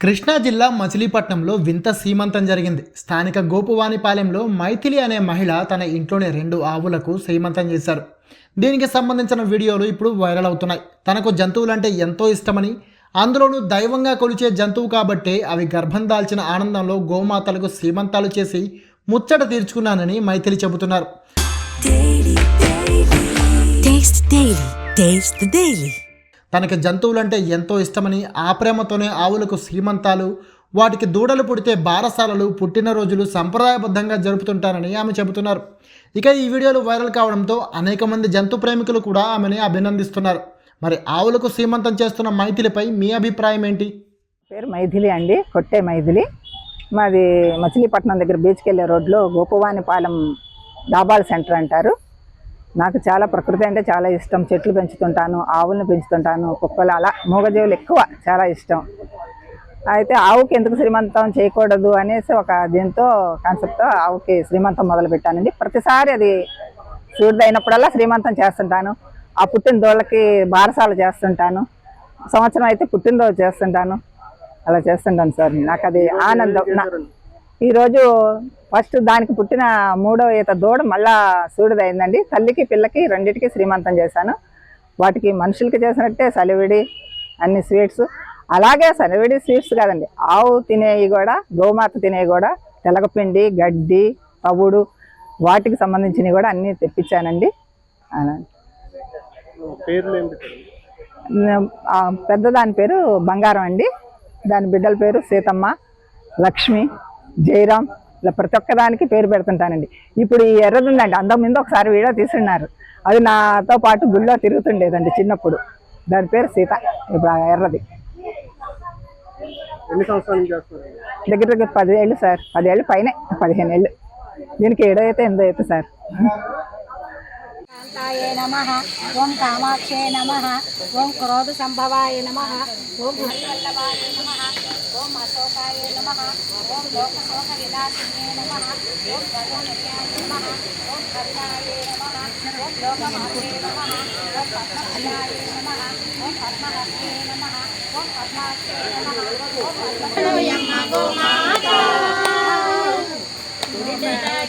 కృష్ణా జిల్లా మచిలీపట్నంలో వింత సీమంతం జరిగింది. స్థానిక గోపువానిపాలెంలో మైథిలి అనే మహిళ తన ఇంట్లోని రెండు ఆవులకు సీమంతం చేశారు. దీనికి సంబంధించిన వీడియోలు ఇప్పుడు వైరల్ అవుతున్నాయి. తనకు జంతువులంటే ఎంతో ఇష్టమని అందులోనూ దైవంగా కొలిచే జంతువు కాబట్టే అవి గర్భం దాల్చిన ఆనందంలో గోమాతలకు సీమంతాలు చేసి ముచ్చట తీర్చుకున్నానని మైథిలి చెబుతున్నారు. తనకి జంతువులంటే ఎంతో ఇష్టమని ఆ ప్రేమతోనే ఆవులకు శ్రీమంతాలు వాటికి దూడలు పుడితే బారసాలలు పుట్టినరోజులు సంప్రదాయబద్ధంగా జరుపుతుంటారని ఆమె చెబుతున్నారు. ఇక ఈ వీడియోలు వైరల్ కావడంతో అనేక మంది జంతు ప్రేమికులు కూడా ఆమెని అభినందిస్తున్నారు. మరి ఆవులకు శ్రీమంతం చేస్తున్న మైథిలిపై మీ అభిప్రాయం ఏంటి? పేరు మైథిలి అండి కొట్టే మైథిలి. మాది మచిలీపట్నం దగ్గర బీచ్కి వెళ్ళే రోడ్లో గోపవానిపాలెం డాబాల్ సెంటర్ అంటారు. నాకు చాలా ప్రకృతి అంటే చాలా ఇష్టం. చెట్లు పెంచుతుంటాను ఆవులను పెంచుతుంటాను కుక్కలు అలా మూగజీవులు ఎక్కువ చాలా ఇష్టం. అయితే ఆవుకి ఎందుకు శ్రీమంతం చేయకూడదు అనేసి ఒక దీంతో కాన్సెప్ట్తో ఆవుకి శ్రీమంతం మొదలు పెట్టానండి ప్రతిసారి అది సూర్యుడైనప్పుడల్లా శ్రీమంతం చేస్తుంటాను. ఆ పుట్టిన దోళ్ళకి బారసాలు చేస్తుంటాను. సంవత్సరం అయితే పుట్టినరోజు చేస్తుంటాను. అలా చేస్తుంటాను సార్. నాకు అది ఆనందం. ఈరోజు ఫస్ట్ దానికి పుట్టిన మూడో ఈత దూడ మళ్ళా సూడిదైందండి. తల్లికి పిల్లకి రెండింటికి శ్రీమంతం చేశాను. వాటికి మనుషులకి చేసినట్టే సలివిడి అన్ని స్వీట్స్. అలాగే సలివిడి స్వీట్స్ కాదండి ఆవు తినేవి కూడా గోమాత తినేవి కూడా తెలగపిండి గడ్డి తవుడు వాటికి సంబంధించినవి కూడా అన్నీ తెప్పించానండి. పెద్ద దాని పేరు బంగారం అండి. దాని బిడ్డల పేరు సీతమ్మ లక్ష్మి జయరాం ఇలా ప్రతి ఒక్క దానికి పేరు పెడుతుంటానండి. ఇప్పుడు ఈ ఎర్రది ఉందండి అందం మీద ఒకసారి వీడియో తీసున్నారు అది నాతో పాటు గుళ్ళో తిరుగుతుండేదండి చిన్నప్పుడు. దాని పేరు సీత ఇప్పుడు ఎర్రది. దగ్గర దగ్గర పదేళ్ళు సార్ పదేళ్ళు పైనే పదిహేను ఏళ్ళు. దీనికి ఏడో అయితే ఎనిమిదో అయితే సార్. కాంతాయే నమ ఓం కామాక్షే నమ ఓం క్రోధ సంభవాయ నమ ఓం హరివల్లభాయ నమ ఓం అశోకాయ నమ ఓం లోకశోక వినాశినే నమ ఓం గరుణ్యాయ నమ ఓం కరుణాయ నమ ఓం లోకమాత్రే నమ ఓం పద్మప్రియాయ నమ ఓం పద్మహస్తే నమ ఓం పద్మాక్షే నమ ఓం పద్మయమ్మ గోమాత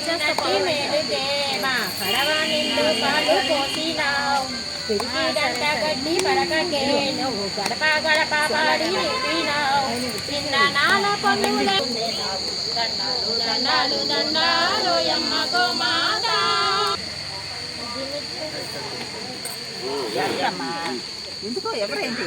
చిన్నటి మేలుదేమా పడవ నిండు పాలు పోసినావు పిడికిడంట గడ్డి పరకకే గడప గడప పాడి నింపినావు చిన్న నాల పన్నుల దండాలు దండాలు దండాలు యమ్మ గోమాత ఎందుకో ఎవరైంది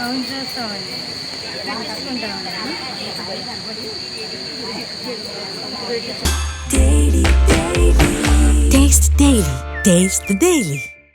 అవును చూస్తామండి తీసుకుంటామండి Daily, daily. Taste Daily. Taste the Daily.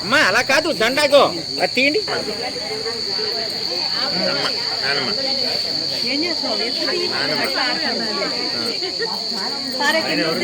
అమ్మా అలా కాదు దండాగో అది తీయండి. వెళ్ళండి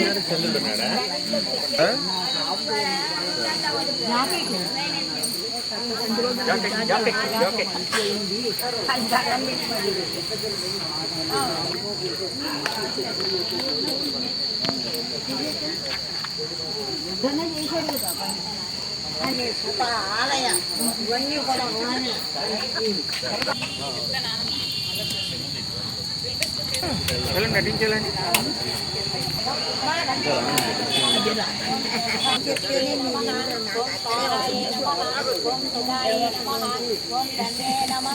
నటించాలండి ఓం సుధాయ నమ ఓం దండే నమ